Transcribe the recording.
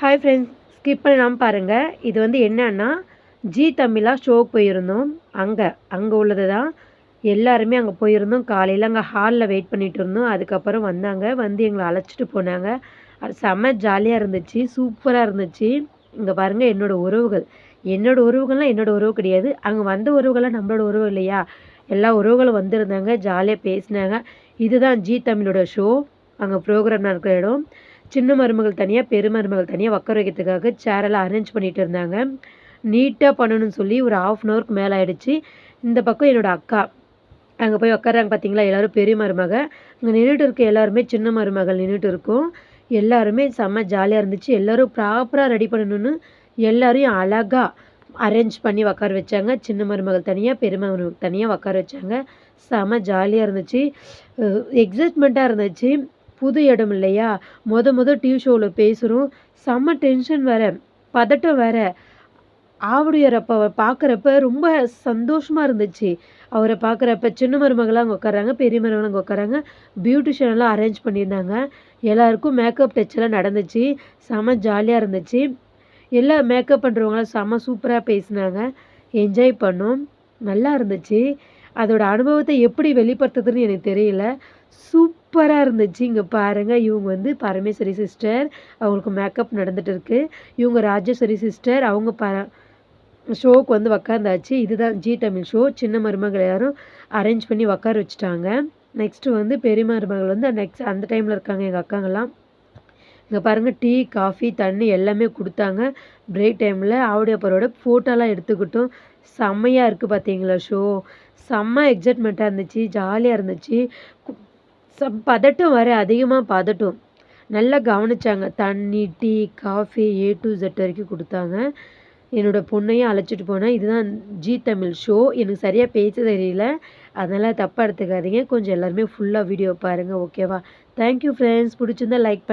Hi friends skip பண்ணாமல் பாருங்கள் இது வந்து என்னன்னா ஜி தமிழா ஷோக்கு போயிருந்தோம். அங்கே அங்கே உள்ளது தான் எல்லாருமே அங்கே போயிருந்தோம். காலையில் அங்கே ஹாலில் வெயிட் பண்ணிகிட்டு இருந்தோம். அதுக்கப்புறம் வந்தாங்க. வந்து எங்களை அழைச்சிட்டு போனாங்க. அது செம்ம ஜாலியாக இருந்துச்சு. சூப்பராக இருந்துச்சு. இங்கே பாருங்கள் என்னோடய உறவுகள். என்னோடய உறவுகள்லாம் என்னோடய உறவு கிடையாது. அங்கே வந்த உறவுகள்லாம் நம்மளோட உறவு இல்லையா? எல்லா உறவுகளும் வந்திருந்தாங்க. ஜாலியாக பேசினாங்க. இதுதான் ஜி தமிழோட ஷோ அங்கே ப்ரோக்ராம் நடக்கிற இடம். சின்ன மருமகள் தனியாக பெருமருமகள் தனியாக உட்கார வைக்கிறதுக்காக சேரெல்லாம் அரேஞ்ச் பண்ணிகிட்டு இருந்தாங்க. நீட்டாக பண்ணணும்னு சொல்லி ஒரு ஆஃப் அன் ஹவருக்கு மேலே ஆகிடுச்சு இந்த பக்கம் என்னோடய அக்கா. அங்கே போய் உட்காராங்க பார்த்தீங்களா எல்லோரும் பெரிய மருமக. அங்கே நின்றுட்டு இருக்க எல்லாருமே சின்ன மருமகள் நின்றுட்டு இருக்கோம். எல்லாருமே செம்ம ஜாலியாக இருந்துச்சு. எல்லோரும் ப்ராப்பராக ரெடி பண்ணணும்னு எல்லோரையும் அழகாக அரேஞ்ச் பண்ணி உக்கார வச்சாங்க. சின்ன மருமகள் தனியாக பெருமருமகள் தனியாக உக்கார வச்சாங்க. செம்ம ஜாலியாக இருந்துச்சு. எக்ஸைட்மெண்ட்டாக இருந்துச்சு. புது இடம் இல்லையா? மொத மொதல் டிவி ஷோவில் பேசுகிறோம் செம்ம டென்ஷன் வேறு பதட்டம் வேறு. ஆவுடையரப்ப பார்க்குறப்ப ரொம்ப சந்தோஷமாக இருந்துச்சு. அவரை பார்க்குறப்ப சின்ன மருமகளாக அங்கே உட்காராங்க பெரிய மருமகள் அங்கே உட்காராங்க பியூட்டிஷியன்லாம் அரேஞ்ச் பண்ணியிருந்தாங்க. எல்லாருக்கும் மேக்கப் டச்செல்லாம் நடந்துச்சு. செம ஜாலியாக இருந்துச்சு. எல்லா மேக்கப் பண்ணுறவங்களாம் செம சூப்பராக பேசினாங்க. என்ஜாய் பண்ணோம். நல்லா இருந்துச்சு. அதோட அனுபவத்தை எப்படி வெளிப்படுத்துதுன்னு எனக்கு தெரியல. சூப்பராக இருந்துச்சு. இங்கே பாருங்கள் இவங்க வந்து பரமேஸ்வரி சிஸ்டர் அவங்களுக்கு மேக்கப் நடந்துட்டு இருக்கு. இவங்க ராஜேஸ்வரி சிஸ்டர் அவங்க ப ஷோவுக்கு வந்து உக்காந்தாச்சு. இதுதான் ஜி தமிழ் ஷோ சின்ன மருமகள் எல்லாரும் அரேஞ்ச் பண்ணி உக்கார வச்சுட்டாங்க. நெக்ஸ்ட்டு வந்து பெரிய மருமகள் வந்து நெக்ஸ்ட் அந்த டைமில் இருக்காங்க எங்கள் அக்காங்கெல்லாம். இங்கே பாருங்கள் டீ காஃபி தண்ணி எல்லாமே கொடுத்தாங்க. பிரேக் டைமில் ஆவுடையப்பரோட ஃபோட்டோலாம் எடுத்துக்கிட்டோம். செம்மையாக இருக்குது பார்த்தீங்களா ஷோ செம்ம எக்ஸைட்மெண்ட்டாக இருந்துச்சு ஜாலியாக இருந்துச்சு. சம் பதட்டம் வர அதிகமாக பதட்டம். நல்லா கவனிச்சாங்க. தண்ணி tea coffee A to Z வரைக்கும் கொடுத்தாங்க. என்னோடய பொண்ணையும் அழைச்சிட்டு போனேன். இதுதான் ஜி தமிழ் ஷோ எனக்கு சரியாக பேச தெரியல. அதனால் தப்பாக எடுத்துக்காதீங்க. கொஞ்சம் எல்லாருமே ஃபுல்லாக வீடியோ பாருங்கள் ஓகேவா தேங்க்யூ ஃப்ரெண்ட்ஸ் பிடிச்சிருந்தா லைக் பண்ண.